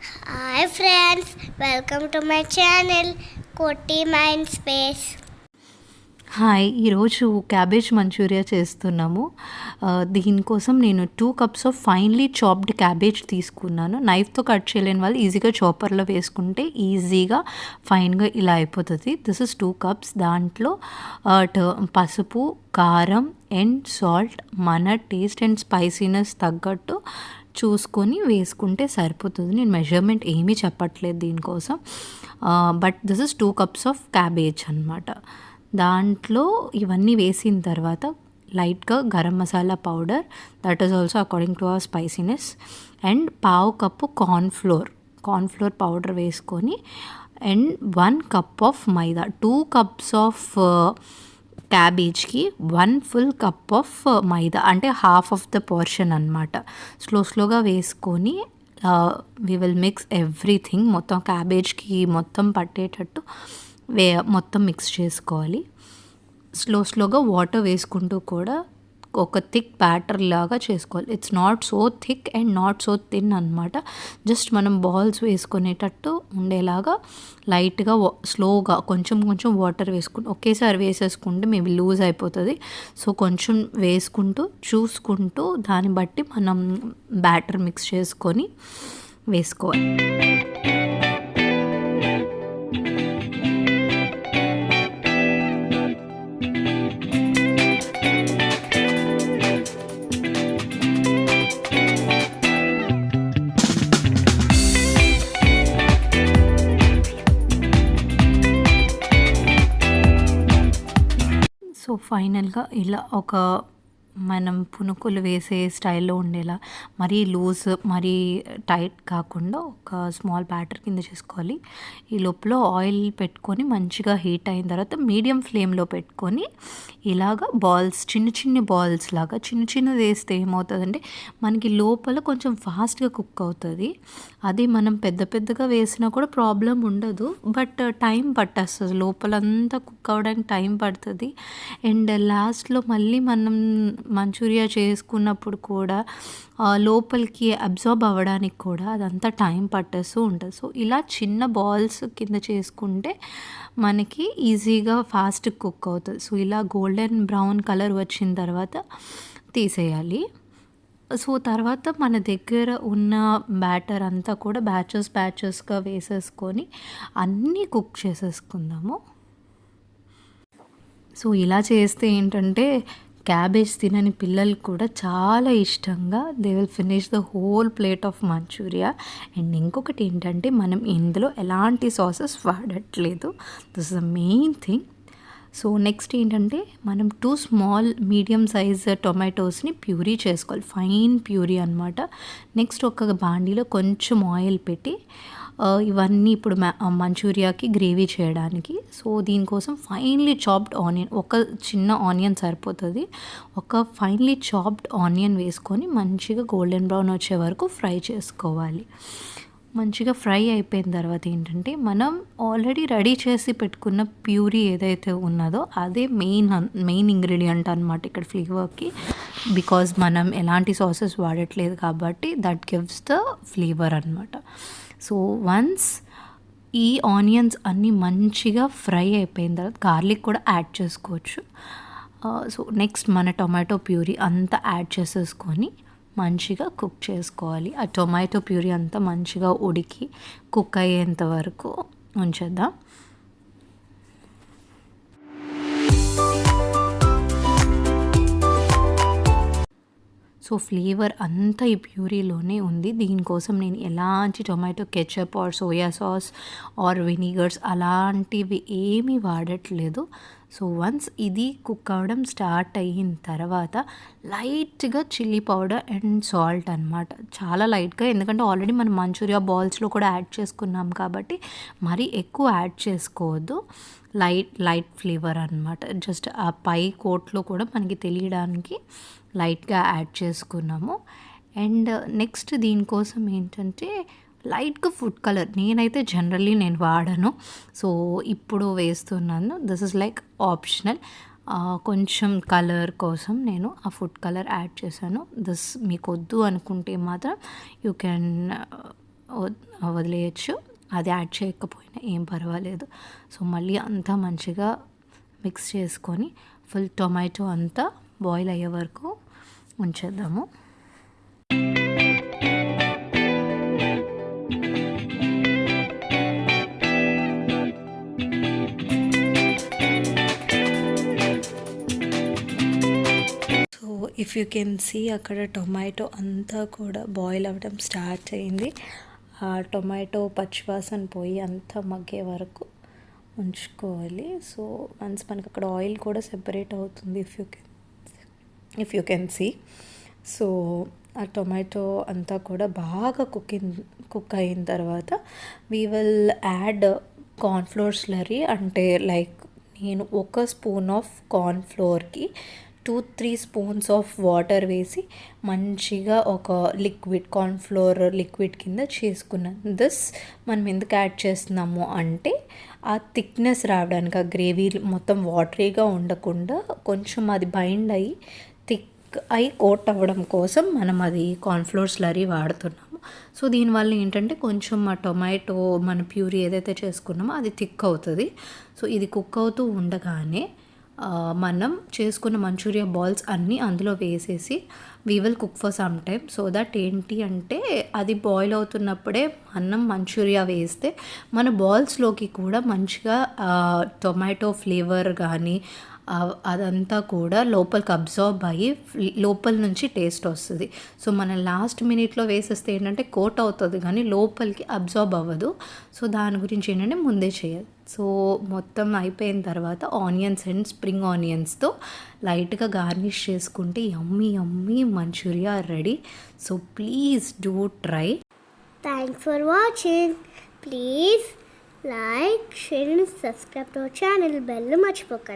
Hi friends welcome to my channel Koti mind space hi ఈరోజు cabbage Manchuria చేస్తున్నాము. Uh, దీనికోసం నేను two cups of finely chopped cabbage తీసుకున్నాను. నైఫ్తో cut చేయలేని వాళ్ళు ఈజీగా చాపర్లో వేసుకుంటే ఈజీగా ఫైన్గా ఇలా అయిపోతుంది. దిస్ ఇస్ టూ కప్స్ దాంట్లో uh, ట- పసుపు కారం అండ్ సాల్ట్ మన టేస్ట్ అండ్ స్పైసీనెస్ తగ్గట్టు చూసుకొని వేసుకుంటే సరిపోతుంది. నేను మెజర్మెంట్ ఏమీ చెప్పట్లేదు దీనికోసం. But this is two cups of cabbage అనమాట దాంట్లో ఇవన్నీ వేసిన తర్వాత లైట్గా garam masala powder that is also according to our spiciness and పావు కప్పు కార్న్ఫ్లోర్ కార్న్ఫ్లోర్ పౌడర్ వేసుకొని and one cup of maida. Two cups of క్యాబేజ్కి one full cup of uh, maida అంటే half of the portion అనమాట slow స్లోగా వేసుకొని we will mix everything మొత్తం క్యాబేజ్కి మొత్తం పట్టేటట్టు వే మొత్తం మిక్స్ చేసుకోవాలి. స్లో స్లోగా వాటర్ వేసుకుంటూ కూడా ఒక థిక్ బ్యాటర్ లాగా చేసుకోవాలి. It's not so thick and not so thin అనమాట జస్ట్ మనం బాల్స్ వేసుకునేటట్టు ఉండేలాగా లైట్గా స్లోగా కొంచెం కొంచెం వాటర్ వేసుకుంటూ ఒకేసారి వేసేసుకుంటే మేబీ లూజ్ అయిపోతుంది. సో కొంచెం వేసుకుంటూ చూసుకుంటూ దాన్ని బట్టి మనం బ్యాటర్ మిక్స్ చేసుకొని వేసుకోవాలి. ఫైనల్గా ఇలా ఒక మనం పునుకులు వేసే స్టైల్లో ఉండేలా మరీ లూజ్ మరీ టైట్ కాకుండా ఒక స్మాల్ బ్యాటర్ కింద చేసుకోవాలి. ఈ లోపల ఆయిల్ పెట్టుకొని మంచిగా హీట్ అయిన తర్వాత మీడియం ఫ్లేమ్లో పెట్టుకొని ఇలాగ బాల్స్ చిన్న చిన్న బాల్స్ లాగా చిన్న చిన్నది వేస్తే ఏమవుతుందంటే మనకి లోపల కొంచెం ఫాస్ట్గా కుక్ అవుతుంది. అది మనం పెద్ద పెద్దగా వేసినా కూడా ప్రాబ్లం ఉండదు. బట్ టైం పట్టేస్తుంది. లోపలంతా కుక్ అవ్వడానికి టైం పడుతుంది. అండ్ లాస్ట్లో మళ్ళీ మనం మంచూరియా చేసుకున్నప్పుడు కూడా లోపలికి అబ్జార్బ్ అవ్వడానికి కూడా అదంతా టైం పట్టేస్తూ ఉంటుంది. సో ఇలా చిన్న బాల్స్ కింద చేసుకుంటే మనకి ఈజీగా ఫాస్ట్ కుక్ అవుతుంది. సో ఇలా గోల్డెన్ బ్రౌన్ కలర్ వచ్చిన తర్వాత తీసేయాలి. సో తర్వాత మన దగ్గర ఉన్న బ్యాటర్ అంతా కూడా బ్యాచెస్ బ్యాచెస్గా వేసేసుకొని అన్నీ కుక్ చేసేసుకుందాము. సో ఇలా చేస్తే ఏంటంటే క్యాబేజ్ తినని పిల్లలు కూడా చాలా ఇష్టంగా they will finish the whole plate of manchurian and ఇంకొకటి ఏంటంటే మనం ఇందులో ఎలాంటి సాసెస్ వాడట్లేదు. This the main thing so next ఏంటంటే మనం టూ స్మాల్ మీడియం సైజ్ టొమాటోస్ని ప్యూరీ చేసుకోవాలి. ఫైన్ ప్యూరీ అనమాట నెక్స్ట్ ఒక బాండీలో కొంచెం ఆయిల్ పెట్టి ఇవన్నీ ఇప్పుడు మంచూరియాకి గ్రేవీ చేయడానికి. సో దీనికోసం ఫైన్లీ చాప్డ్ ఆనియన్ ఒక చిన్న ఆనియన్ సరిపోతుంది. ఒక ఫైన్లీ చాప్డ్ ఆనియన్ వేసుకొని మంచిగా గోల్డెన్ బ్రౌన్ వచ్చే వరకు ఫ్రై చేసుకోవాలి. మంచిగా ఫ్రై అయిపోయిన తర్వాత ఏంటంటే మనం ఆల్రెడీ రెడీ చేసి పెట్టుకున్న ప్యూరీ ఏదైతే ఉన్నదో అదే మెయిన్ మెయిన్ ఇంగ్రీడియంట్ అనమాట ఇక్కడ ఫ్లేవర్కి. బికాజ్ మనం ఎలాంటి సాసెస్ వాడట్లేదు కాబట్టి దట్ గివ్స్ ద ఫ్లేవర్ అనమాట సో వన్స్ ఈ ఆనియన్స్ అన్నీ మంచిగా ఫ్రై అయిపోయిన తర్వాత గార్లిక్ కూడా యాడ్ చేసుకోవచ్చు. సో నెక్స్ట్ మన టొమాటో ప్యూరీ అంతా యాడ్ చేసేసుకొని మంచిగా కుక్ చేసుకోవాలి. ఆ టొమాటో ప్యూరీ అంతా మంచిగా ఉడికి కుక్ అయ్యేంత వరకు ఉంచేద్దాం. సో ఫ్లేవర్ అంతా ఈ ప్యూరీలోనే ఉంది. దీనికోసం నేను ఎలాంటి tomato ketchup or soya sauce or vinegars అలాంటివి ఏమీ వాడట్లేదు. సో వన్స్ ఇది కుక్ అవ్వడం స్టార్ట్ అయిన తర్వాత లైట్గా చిల్లీ పౌడర్ అండ్ సాల్ట్ అనమాట చాలా లైట్గా ఎందుకంటే ఆల్రెడీ మనం మంచూరియా బాల్స్లో కూడా యాడ్ చేసుకున్నాం కాబట్టి మరీ ఎక్కువ యాడ్ చేసుకోవద్దు. లైట్ లైట్ ఫ్లేవర్ అనమాట జస్ట్ ఆ పై కోట్లో కూడా మనకి తెలియడానికి లైట్గా యాడ్ చేసుకున్నాము. అండ్ నెక్స్ట్ దీనికోసం ఏంటంటే లైట్గా ఫుడ్ కలర్. నేనైతే జనరల్లీ నేను వాడను. సో ఇప్పుడు వేస్తున్నాను. This is like optional. కొంచెం కలర్ కోసం నేను ఆ ఫుడ్ కలర్ యాడ్ చేశాను. దిస్ మీకు వద్దు అనుకుంటే మాత్రం యూ కెన్ వదిలేయచ్చు. అది యాడ్ చేయకపోయినా ఏం పర్వాలేదు. సో మళ్ళీ అంతా మంచిగా మిక్స్ చేసుకొని ఫుల్ టొమాటో అంతా బాయిల్ అయ్యే వరకు ఉంచేద్దాము. ఇఫ్ యూ కెన్ సీ అక్కడ టొమాటో అంతా కూడా బాయిల్ అవ్వడం స్టార్ట్ అయింది. ఆ టొమాటో పచ్చివాసన పోయి అంతా మగ్గే వరకు ఉంచుకోవాలి. సో వన్స్ మనకి అక్కడ ఆయిల్ కూడా సెపరేట్ అవుతుంది if you can if you can see so ఆ టొమాటో అంతా కూడా బాగా కుకింగ్ కుక్ అయిన తర్వాత we will add cornflour slurry అంటే లైక్ నేను ఒక spoon of కార్న్ఫ్లోర్కి two three spoons of water వేసి మంచిగా ఒక లిక్విడ్ కార్న్ఫ్లోర్ లిక్విడ్ కింద చేసుకున్నాను దిస్ మనం ఎందుకు యాడ్ చేస్తున్నాము అంటే ఆ థిక్నెస్ రావడానికి ఆ గ్రేవీ మొత్తం వాటరీగా ఉండకుండా కొంచెం అది బైండ్ అయ్యి థిక్ అయి కోట్ అవ్వడం కోసం మనం అది కార్న్ఫ్లోర్ స్లరీ వాడుతున్నాము. సో దీనివల్ల ఏంటంటే కొంచెం మా టొమాటో మన ప్యూరీ ఏదైతే చేసుకున్నామో అది థిక్ అవుతుంది. సో ఇది కుక్ అవుతూ ఉండగానే మనం చేసుకున్న మంచూరియా బాల్స్ అన్నీ అందులో వేసేసి we will cook for some time so that ఏంటి అంటే అది బాయిల్ అవుతున్నప్పుడే అన్నం మంచూరియా వేస్తే మన బాల్స్లోకి కూడా మంచిగా టొమాటో ఫ్లేవర్ కానీ అదంతా కూడా లోపలికి అబ్జార్బ్ అయ్యి లోపల నుంచి టేస్ట్ వస్తుంది. సో మనం లాస్ట్ మినిట్లో వేసేస్తే ఏంటంటే కోట్ అవుతుంది కానీ లోపలికి అబ్జార్బ్ అవ్వదు. సో దాని గురించి ఏంటంటే ముందే చేయాలి. సో మొత్తం అయిపోయిన తర్వాత ఆనియన్స్ అండ్ స్ప్రింగ్ ఆనియన్స్తో లైట్గా గార్నిష్ చేసుకుంటే yummy yummy manchurian ready. So please do try. Thanks for watching. Please like share and subscribe to our channel. Bell మర్చిపోకండి